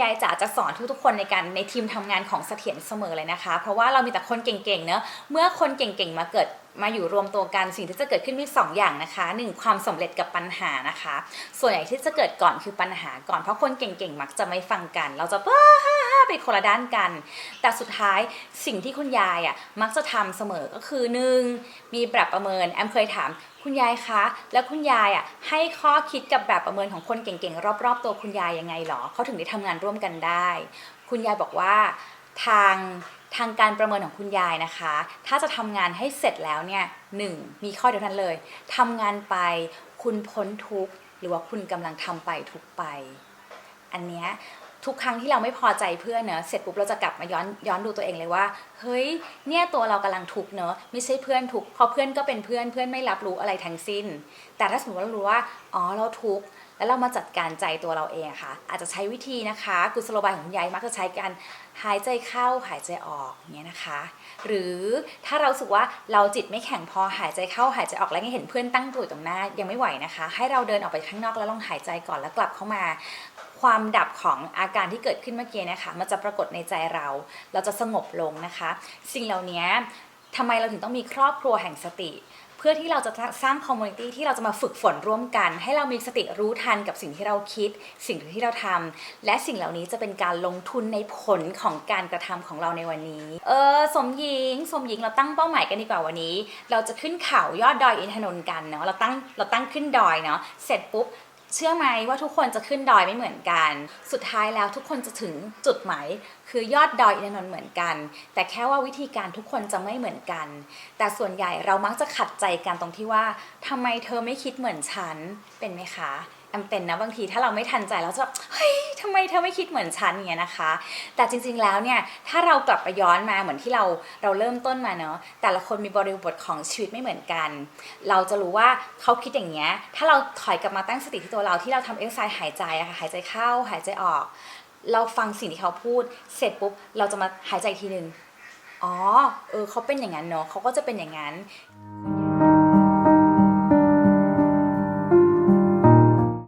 ยายจ๋าจะสอนทุกๆคนในการในทีมทำงานของเสถียรเสมอเลยนะคะ เพราะว่าเรามีแต่คนเก่งๆเนอะเมื่อคนเก่งๆมาเกิดมาอยู่รวมตัวกันสิ่งที่จะเกิดขึ้นมีสองอย่างนะคะหนึ่งความสำเร็จกับปัญหานะคะ ส่วนใหญ่ที่จะเกิดก่อนคือปัญหาก่อนเพราะคนเก่งๆมักจะไม่ฟังกัน เราจะบ้า ไปคนละด้านกัน แต่สุดท้ายสิ่งที่คุณยายอะมักจะทำเสมอก็คือหนึ่งมีแบบประเมินแอมเคยถามคุณยายคะ แล้วคุณยายอะให้ข้อคิดกับแบบประเมินของคนเก่งๆ รอบๆ ตัวคุณยายยังไงหรอเขาถึงได้ทำงานร่วมกันได้ คุณยายบอกว่าทางทางการประเมินของคุณยายนะคะ ถ้าจะทำงานให้เสร็จแล้วเนี่ยหนึ่งมีข้อเดียวนั้นเลยทำงานไปคุณพ้นทุกข์หรือว่าคุณกำลังทำไปทุกไป อันเนี้ย ทุกครั้งที่เราไม่พอใจเพื่อนเนอะเสร็จปุ๊บเราจะกลับมาย้อนย้อนดูตัวเองเลยว่า เฮ้ย เนี่ยตัวเรากำลังทุกเนอะไม่ใช่เพื่อนทุกเพราะเพื่อนก็เป็นเพื่อนเพื่อนไม่รับรู้อะไรทั้งสิ้น แต่ถ้าสมมติว่าเรารู้ว่า อ๋อเราทุกข แล้วเรามาจัดการใจตัวเราเองค่ะ อาจจะใช้วิธีนะคะ กุศโลบายของคุณยายมักจะใช้การหายใจเข้าหายใจออกอย่างเงี้ยนะคะ หรือถ้าเราสึกว่าเราจิตไม่แข็งพอหายใจเข้าหายใจออกแล้วเห็นเพื่อนตั้งตัวอยู่ตรงหน้ายังไม่ไหวนะคะ ให้เราเดินออกไปข้างนอกแล้วลองหายใจก่อนแล้วกลับเข้ามา ความดับของอาการที่เกิดขึ้นเมื่อกี้นะคะ มันจะปรากฏในใจเรา เราจะสงบลงนะคะ สิ่งเหล่านี้ทำไมเราถึงต้องมีครอบครัวแห่งสติ เพื่อที่เราจะสร้างคอมมูนิตี้ที่เราจะมาฝึกฝนร่วมกัน ให้เรามีสติรู้ทันกับสิ่งที่เราคิด สิ่งที่เราทำและสิ่งเหล่านี้จะเป็นการลงทุนในผลของการกระทำของเราในวันนี้ เออสมหญิง สมหญิงเราตั้งเป้าหมายกันดีกว่าวันนี้ เราจะขึ้นเขายอดดอยอินทนนท์กันเนาะเราตั้งเราตั้งขึ้นดอยเนาะเสร็จปุ๊บ เชื่อไหมว่าทุกคนจะขึ้นดอยไม่เหมือนกัน สุดท้ายแล้วทุกคนจะถึงจุดหมายคือยอดดอยอินทนนท์เหมือนกัน แต่แค่ว่าวิธีการทุกคนจะไม่เหมือนกัน แต่ส่วนใหญ่เรามักจะขัดใจกันตรงที่ว่าทำไมเธอไม่คิดเหมือนฉันเป็นไหมคะ มเป็นนะบางทีถ้าเราไม่ทันใจเราจะแบบเฮ้ยทำไมเธอไม่คิดเหมือนฉันเงี้ยนะคะ แต่จริงๆแล้วเนี่ยถ้าเรากลับไปย้อนมาเหมือนที่เราเราเริ่มต้นมาเนาะแต่ละคนมีบริบทของชีวิตไม่เหมือนกัน เราจะรู้ว่าเขาคิดอย่างเงี้ยถ้าเราถอยกลับมาตั้งสติที่ตัวเราที่เราทำเอ็กซ์ไซส์หายใจอะค่ะหายใจเข้าหายใจออก เราฟังสิ่งที่เขาพูด เสร็จปุ๊บเราจะมาหายใจทีหนึ่งอ๋อเออเขาเป็นอย่างนั้นเนาะเขาก็จะเป็นอย่างนั้น